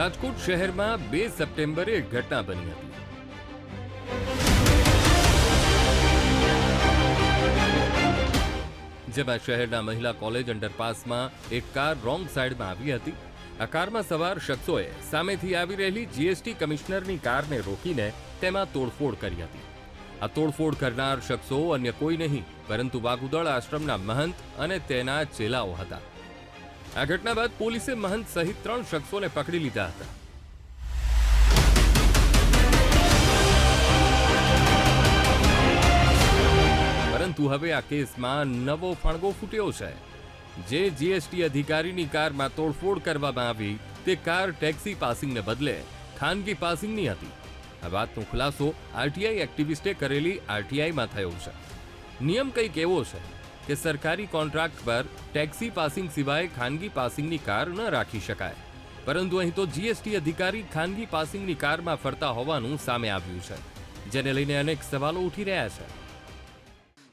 રાજકોટ શહેરમાં બે સપ્ટેમ્બરે ઘટના બની હતી. જેમાં શહેરના મહિલા કોલેજ અંડરપાસમાં એક કાર રોંગ સાઈડમાં આવી હતી. આ કારમાં સવાર શખ્સોએ સામેથી આવી રહેલી જીએસટી કમિશનરની કારને રોકીને તેમાં તોડફોડ કરી હતી. આ તોડફોડ કરનાર શખ્સો અન્ય કોઈ નહીં, પરંતુ વાગુદળ આશ્રમના મહંત અને તેના ચેલાઓ હતા. આ ઘટના બાદ પોલીસે મહંત સહિત ત્રણ શખ્સોને પકડી લીધા હતા. પરંતુ હવે આ કેસમાં નવો ફણગો ફૂટ્યો છે. જે જીએસટી અધિકારીની કારમાં તોડફોડ કરવામાં આવી, તે કાર ટેક્સી પાસિંગને બદલે ખાનગી પાસિંગની હતી. આ વાતનો ખુલાસો આરટીઆઈ એક્ટિવિસ્ટે કરેલી આરટીઆઈમાં થયો છે. નિયમ કંઈક એવો છે. કે સરકારી કોન્ટ્રાક્ટ પર ટેક્સી પાસિંગ સિવાય ખાનગી પાસિંગની કાર ન રાખી શકાય. પરંતુ અહીં તો જીએસટી અધિકારી ખાનગી પાસિંગની કારમાં ફરતા હોવાનું સામે આવ્યું છે, જેને લઈને અનેક સવાલો ઉઠી રહ્યા છે.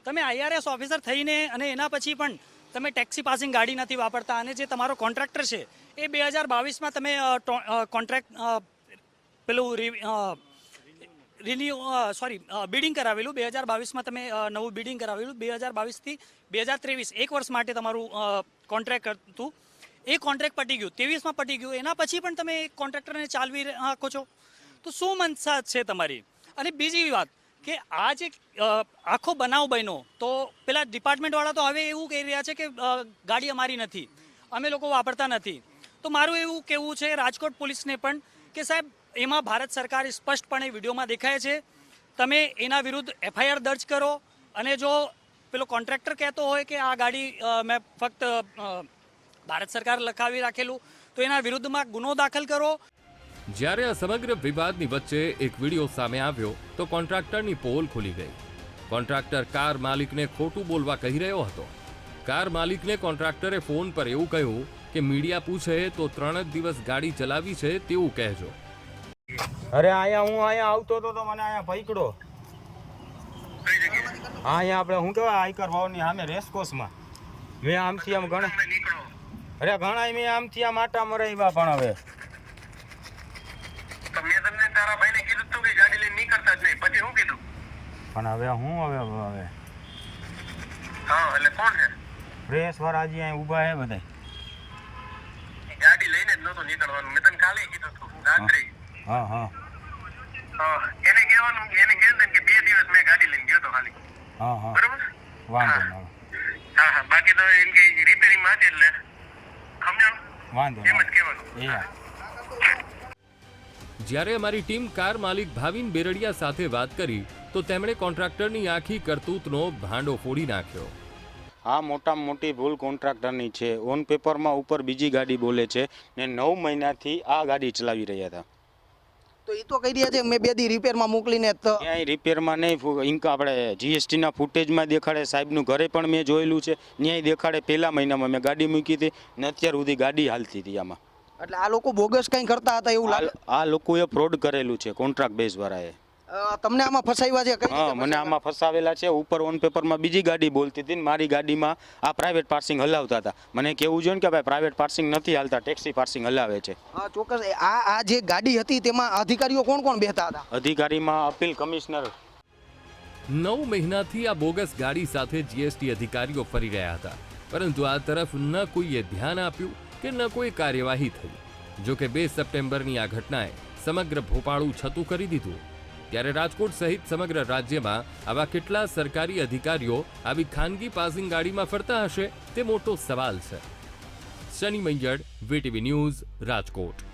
તમે આઈઆરએસ ઓફિસર થઈને અને એના પછી પણ તમે ટેક્સી પાસિંગ ગાડી નથી વાપરતા અને જે તમારો કોન્ટ્રાક્ટર છે, એ બે હજાર બાવીસમાં તમે કોન્ટ્રાક્ટ પેલું રિન્યુ સોરી બિડિંગ કરાવેલું. બે હજાર બાવીસમાં તમે નવું બિડિંગ કરાવેલું. બે હજાર બાવીસથી બે હજાર ત્રેવીસ, એક વર્ષ માટે તમારું કોન્ટ્રાક્ટ હતું. એ કોન્ટ્રાક્ટ પટી ગયું. ત્રેવીસમાં પટી ગયું. એના પછી પણ તમે કોન્ટ્રાક્ટરને ચાલવી રાખો છો. તો શું મનસા છે તમારી? અને બીજી વાત કે આ જે આખો બનાવ બન્યો, તો પેલા ડિપાર્ટમેન્ટવાળા તો હવે એવું કહી રહ્યા છે કે ગાડી અમારી નથી. અમે લોકો વાપરતા નથી. તો મારું એવું કહેવું છે, રાજકોટ પોલીસને પણ, કે સાહેબ એમાં ભારત સરકાર સ્પષ્ટપણે વિડીયોમાં દેખાય છે. તમે એના વિરુદ્ધ એફઆઈઆર દર્જ કરો અને જો પેલો કોન્ટ્રાક્ટર કહેતો હોય કે આ ગાડી મેં ફક્ત ભારત સરકાર લખાવી રાખેલું, તો એના વિરુદ્ધમાં ગુનો દાખલ કરો. જ્યારે આ સમગ્ર વિવાદની વચ્ચે એક વીડિયો સામે આવ્યો, તો કોન્ટ્રાક્ટરની પોલ ખુલી ગઈ. કોન્ટ્રાક્ટર કાર માલિકને ખોટું બોલવા કહી રહ્યો હતો. કાર માલિકને કોન્ટ્રાક્ટરે ફોન પર એવું કહ્યું કે મીડિયા પૂછે તો ત્રણ જ દિવસ ગાડી ચલાવી છે તેવું કહેજો. અરે અહીંયા હું અહીંયા આવતો હતો તો મને અહીંયા પકડો હા અહીંયા આપણે શું કહેવાય આઈકર ભાવની સામે રેસકોસમાં. મેં આમથી આમ ઘણા અરે ઘણા મેં આમથી આમ આટા મરાવ્યા પણ હવે. તો મેં તમને તારા ભાઈને કીધું તું કે ગાડી લઈને નીકળતા જ નહીં. પછી શું કીધું? પણ હવે હું હવે હવે હા એટલે કોણ છે? પ્રેસ વાળા હજી અહીં ઊભા હે બધા ગાડી લઈને જ નહોતો નીકળવાનું. મેં તને કાલે કીધું તું રાત્રે હા હા. હા, એને કહેવાનું એને કહેવાનું કે બે દિવસ મેં ગાડી લઈને ગયો તો ખાલી હા હા. બરોબર? વાંધો ના હા હા. બાકી તો એમ કે રિપેરિંગમાં હતી એટલે સમજાણું? વાંધો એમ જ કહેવાનું. એ જ્યારે અમારી ટીમ કાર માલિક ભાવિન બેરડિયા સાથે વાત કરી તો તેમણે કોન્ટ્રાક્ટરની આખી કરતૂતનો ભાંડો ફોડી નાખ્યો. આ મોટામાં મોટી ભૂલ કોન્ટ્રાક્ટરની છે. ઓન પેપરમાં ઉપર બીજી ગાડી બોલે છે ને નવ મહિનાથી આ ગાડી ચલાવી રહ્યા હતા. તો એ તો કહી રહ્યા છે મેં બે દી રિપેરમાં મોકલીને તો. ક્યાંય રિપેરમાં નહીં ઇન્ક આપણે જીએસટીના ફૂટેજમાં દેખાડે. સાહેબનું ઘરે પણ મેં જોયેલું છે. ન્યાય દેખાડે પહેલા મહિનામાં મેં ગાડી મૂકી હતી ને અત્યાર સુધી ગાડી હાલતી હતી આમાં. એટલે આ લોકો બોગસ કંઈ કરતા હતા એવું આ- લોકોએ ફ્રોડ કરેલું છે કોન્ટ્રાક્ટ બેઝ વાળાએ. અ, તમને આમાં ફસાવ્યા છે કઈ હા મને આમાં ફસાવેલા છે. ઉપર ઓન પેપરમાં બીજી ગાડી બોલતી હતી ને મારી ગાડીમાં આ પ્રાઇવેટ પાર્સિંગ હલાવતા હતા. મને કેવું જોઈએ ને કે ભાઈ પ્રાઇવેટ પાર્સિંગ નથી હાલતા ટેક્સી પાર્સિંગ હલાવે છે. હા ચોક્કસ. આ આ જે ગાડી હતી તેમાં અધિકારીઓ કોણ કોણ બેઠા હતા? અધિકારીમાં અપીલ કમિશનર. નવ મહિનાથી આ બોગસ ગાડી સાથે જીએસટી અધિકારીઓ ફરી રહ્યા હતા. પરંતુ આ તરફ ન કોઈએ ધ્યાન આપ્યું કે ન કોઈ કાર્યવાહી થઈ. જો કે બે સપ્ટેમ્બરની આ ઘટનાએ સમગ્ર ભોપાળું છતું કરી દીધું. ત્યારે રાજકોટ સહિત સમગ્ર રાજ્યમાં આવા કેટલા સરકારી અધિકારીઓ આવી ખાનગી પાસિંગ ગાડીમાં ફરતા હશે તે મોટો સવાલ છે. શનિ મંજળ વીટીવી ન્યૂઝ, રાજકોટ.